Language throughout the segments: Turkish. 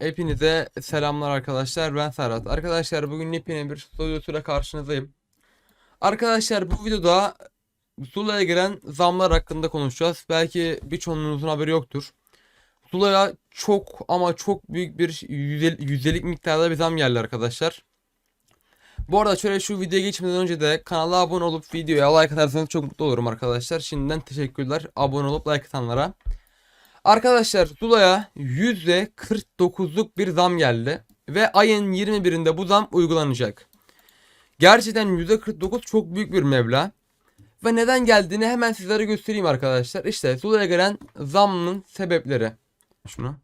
Hepinize selamlar arkadaşlar. Ben Serhat. Arkadaşlar bugün yepyeni bir stüdyosuyla karşınızdayım. Arkadaşlar bu videoda Zula'ya giren zamlar hakkında konuşacağız. Belki birçoğunuzun haberi yoktur. Zula'ya çok ama çok büyük bir yüzdel- yüzdelik miktarda bir zam geldi arkadaşlar. Bu arada şöyle şu videoya geçmeden önce de kanala abone olup videoya like atarsanız çok mutlu olurum arkadaşlar. Şimdiden teşekkürler abone olup like atanlara. Arkadaşlar Zula'ya %49'luk bir zam geldi. Ve ayın 21'inde bu zam uygulanacak. Gerçekten %49 çok büyük bir meblağ. Ve neden geldiğini hemen sizlere göstereyim arkadaşlar. İşte Zula'ya gelen zamının sebepleri. Şunu.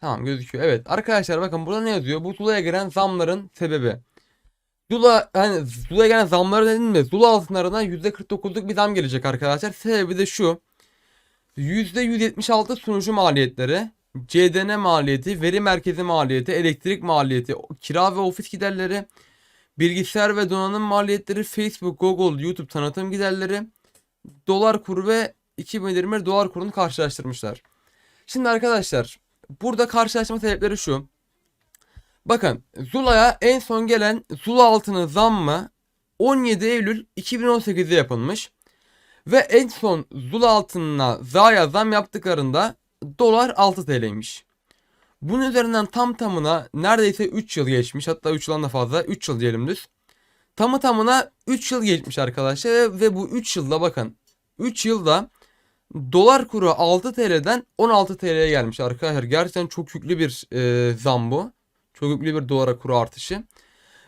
Tamam gözüküyor. Evet arkadaşlar bakın burada ne yazıyor? Bu Zula'ya gelen zamların sebebi. Zula hani Zula'ya gelen zamları dedim mi? Zula altınlarına %49'luk bir zam gelecek arkadaşlar. Sebebi de şu. %176 sunucu maliyetleri, CDN maliyeti, veri merkezi maliyeti, elektrik maliyeti, kira ve ofis giderleri, bilgisayar ve donanım maliyetleri, Facebook, Google, YouTube tanıtım giderleri, dolar kuru ve 2020 dolar kurunu karşılaştırmışlar. Şimdi arkadaşlar burada karşılaştırma sebepleri şu. Bakın Zula'ya en son gelen Zula altının zammı 17 Eylül 2018'de yapılmış. Ve en son Zula altınına Zaya zam yaptıklarında dolar 6 TL'ymiş. Bunun üzerinden tam tamına neredeyse 3 yıl geçmiş. Hatta 3 yıldan da fazla. 3 yıl diyelim düz. Tamı tamına 3 yıl geçmiş arkadaşlar. Ve, ve bu 3 yılda bakın. 3 yılda dolar kuru 6 TL'den 16 TL'ye gelmiş arkadaşlar. Gerçekten çok yüklü bir e, zam bu. Çok yüklü bir dolar kuru artışı.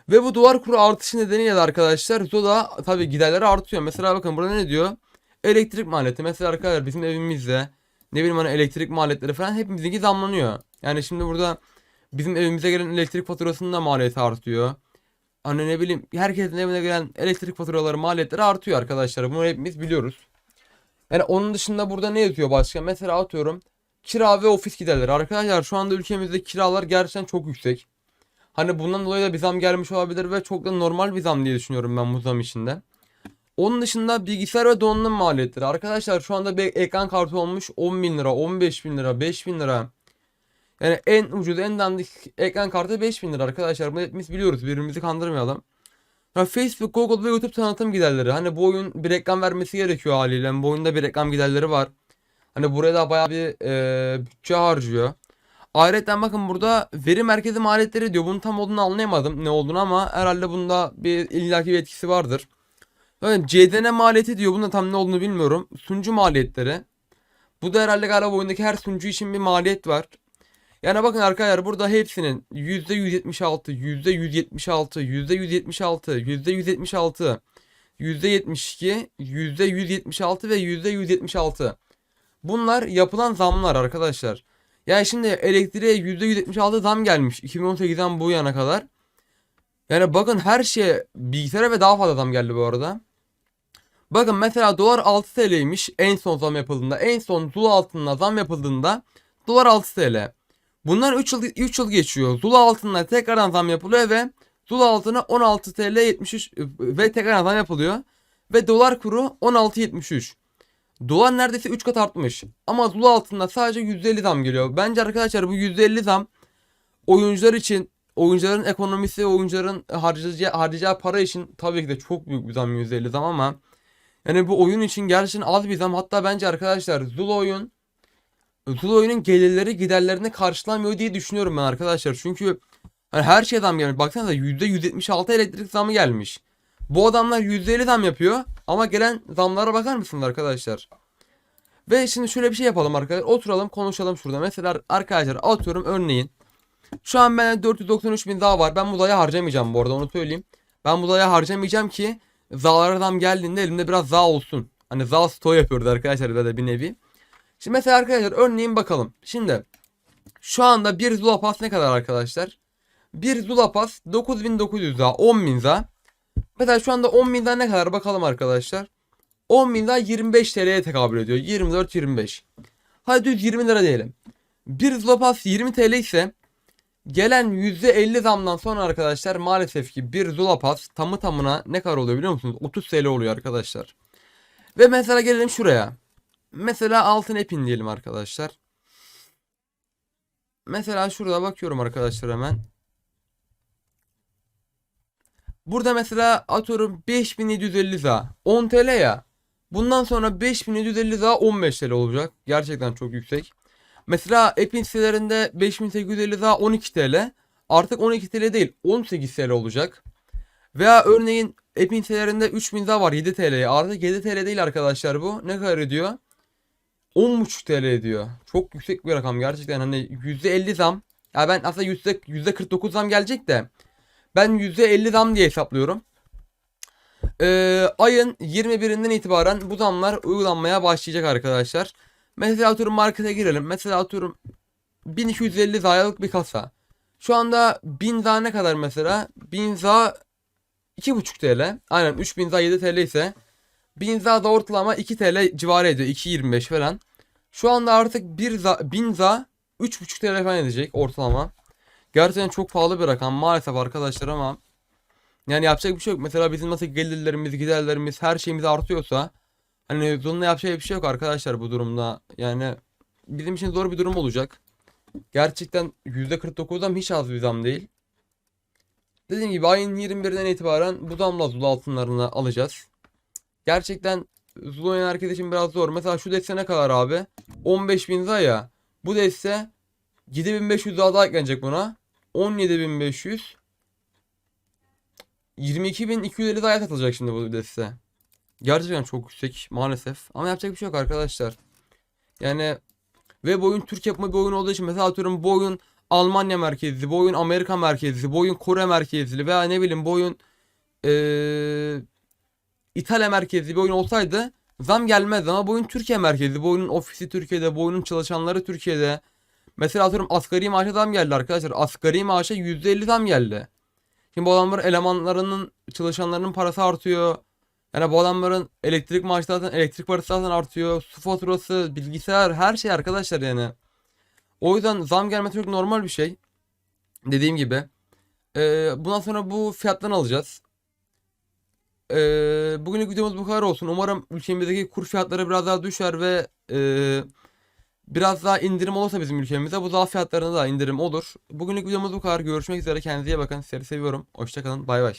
Ve bu dolar kuru artışı nedeniyle de arkadaşlar Zola tabi giderleri artıyor. Mesela bakın burada ne diyor? Elektrik maliyeti. Mesela arkadaşlar bizim evimizde ne bileyim hani elektrik maliyetleri falan hepimizinki zamlanıyor. Yani şimdi burada bizim evimize gelen elektrik faturasının da maliyeti artıyor. Hani ne bileyim herkesin evine gelen elektrik faturaları maliyetleri artıyor arkadaşlar. Bunu hepimiz biliyoruz. Yani onun dışında burada ne yazıyor başka? Mesela atıyorum kira ve ofis giderleri. Arkadaşlar şu anda ülkemizde kiralar gerçekten çok yüksek. Hani bundan dolayı da bir zam gelmiş olabilir ve çok da normal bir zam diye düşünüyorum ben bu zam içinde. Onun dışında bilgisayar ve donanım maliyetleri. Arkadaşlar şu anda bir ekran kartı olmuş 10 bin lira, 15 bin lira, 5 bin lira. Yani en ucuz, en dandik ekran kartı 5 bin lira arkadaşlar. Bunu hepimiz biliyoruz. Birbirimizi kandırmayalım. Ya Facebook, Google ve YouTube tanıtım giderleri. Hani bu oyun bir reklam vermesi gerekiyor haliyle. Bu oyunda bir reklam giderleri var. Hani buraya da bayağı bir e, bütçe harcıyor. Ayrıca bakın burada veri merkezi maliyetleri diyor. Bunun tam olduğunu anlayamadım ne olduğunu ama herhalde bunda bir illaki bir etkisi vardır. Evet, CDN maliyeti diyor. Bunun da tam ne olduğunu bilmiyorum. Sunucu maliyetleri. Bu da herhalde galiba oyundaki her sunucu için bir maliyet var. Yani bakın arkadaşlar burada hepsinin %176, %176, %176, %176, %72, %176 ve %176. Bunlar yapılan zamlar arkadaşlar. Yani şimdi elektriğe %176 zam gelmiş 2018'den bu yana kadar. Yani bakın her şeye bilgisayara ve daha fazla zam geldi bu arada. Bakın mesela dolar 6 TL'ymiş en son zam yapıldığında. En son Zula altınına zam yapıldığında dolar 6 TL. Bunlar 3 yıl 3 yıl geçiyor. Zula altınına tekrardan zam yapılıyor ve Zula altına 16 TL 73 ve tekrardan zam yapılıyor. Ve dolar kuru 16.73. Dolar neredeyse 3 kat artmış. Ama Zula altında sadece %50 zam geliyor. Bence arkadaşlar bu %50 zam oyuncular için oyuncuların ekonomisi, oyuncuların harcayacağı, harcayacağı para için tabii ki de çok büyük bir zam %50 zam ama yani bu oyun için gerçekten az bir zam. Hatta bence arkadaşlar Zula oyun Zula oyunun gelirleri giderlerini karşılamıyor diye düşünüyorum ben arkadaşlar. Çünkü hani her şey zam gelmiş. Baksanıza %176 elektrik zamı gelmiş. Bu adamlar %50 zam yapıyor ama gelen zamlara bakar mısınız arkadaşlar? Ve şimdi şöyle bir şey yapalım arkadaşlar. Oturalım konuşalım şurada. Mesela arkadaşlar atıyorum örneğin. Şu an bende 493 bin daha var. Ben bu daya harcamayacağım bu arada onu söyleyeyim. Ben bu daya harcamayacağım ki Za'lara zam geldiğinde elimde biraz za olsun. Hani za stoğu yapıyoruz arkadaşlar böyle bir nevi. Şimdi mesela arkadaşlar örneğin bakalım. Şimdi şu anda bir Zula Pass ne kadar arkadaşlar? Bir Zula Pass 9900 za 10.000 za. Mesela şu anda 10.000 za ne kadar bakalım arkadaşlar. 10.000 za 25 TL'ye tekabül ediyor. 24-25. Hadi düz 20 lira diyelim. Bir Zula Pass 20 TL ise Gelen %50 zamdan sonra arkadaşlar maalesef ki bir Zula Pass tamı tamına ne kadar oluyor biliyor musunuz? 30 TL oluyor arkadaşlar. Ve mesela gelelim şuraya. Mesela altın epin diyelim arkadaşlar. mesela şurada bakıyorum arkadaşlar hemen. Burada mesela atıyorum 5750 za 10 TL ya. Bundan sonra 5750 za 15 TL olacak. Gerçekten çok yüksek. Mesela App'in sitelerinde 5850 za 12 TL. Artık 12 TL değil 18 TL olacak. Veya örneğin App'in sitelerinde 3000 za var 7 TL'ye. Artık 7 TL değil arkadaşlar bu. Ne kadar ediyor? 10.5 TL ediyor. Çok yüksek bir rakam gerçekten hani %50 zam. Ya ben aslında yüzde 49 zam gelecek de ben %50 zam diye hesaplıyorum. Ee, ayın 21'inden itibaren bu zamlar uygulanmaya başlayacak arkadaşlar. Mesela atıyorum markete girelim. Mesela atıyorum 1250 zayalık bir kasa. Şu anda 1000 za ne kadar mesela? 1000 za 2.5 TL. Aynen 3000 za 7 TL ise 1000 za da ortalama 2 TL civarı ediyor. 2.25 falan. Şu anda artık 1 za, 1000 za 3.5 TL falan edecek ortalama. Gerçekten çok pahalı bir rakam maalesef arkadaşlar ama yani yapacak bir şey yok. Mesela bizim nasıl gelirlerimiz, giderlerimiz, her şeyimiz artıyorsa hani zorunlu yapacak bir şey yok arkadaşlar bu durumda. Yani bizim için zor bir durum olacak. Gerçekten %49'dan hiç az bir zam değil. Dediğim gibi ayın 21'inden itibaren bu zamla Zulu altınlarını alacağız. Gerçekten Zulu oynayan herkes için biraz zor. Mesela şu deste ne kadar abi? 15.000 za ya. Bu deste 7500 daha da eklenecek buna. 17500 22.250 daha satılacak şimdi bu deste. Gerçekten çok yüksek maalesef. Ama yapacak bir şey yok arkadaşlar. Yani ve bu oyun Türk yapımı bir oyun olduğu için mesela atıyorum bu oyun Almanya merkezli, bu oyun Amerika merkezli, bu oyun Kore merkezli veya ne bileyim bu oyun eee İtalya merkezli bir oyun olsaydı zam gelmez ama bu oyun Türkiye merkezli. Bu oyunun ofisi Türkiye'de, bu oyunun çalışanları Türkiye'de. Mesela atıyorum asgari maaşa zam geldi arkadaşlar. Asgari maaşa %50 zam geldi. Şimdi bu adamların elemanlarının, çalışanlarının parası artıyor. Yani bu adamların elektrik maaşı zaten elektrik parası zaten artıyor. Su faturası, bilgisayar, her şey arkadaşlar yani. O yüzden zam gelmesi çok normal bir şey. Dediğim gibi. Ee, bundan sonra bu fiyattan alacağız. Ee, bugünlük videomuz bu kadar olsun. Umarım ülkemizdeki kur fiyatları biraz daha düşer ve e, biraz daha indirim olursa bizim ülkemizde bu daha fiyatlarında da indirim olur. Bugünlük videomuz bu kadar. Görüşmek üzere. Kendinize iyi bakın. Sizleri seviyorum. Hoşçakalın. Bay bay.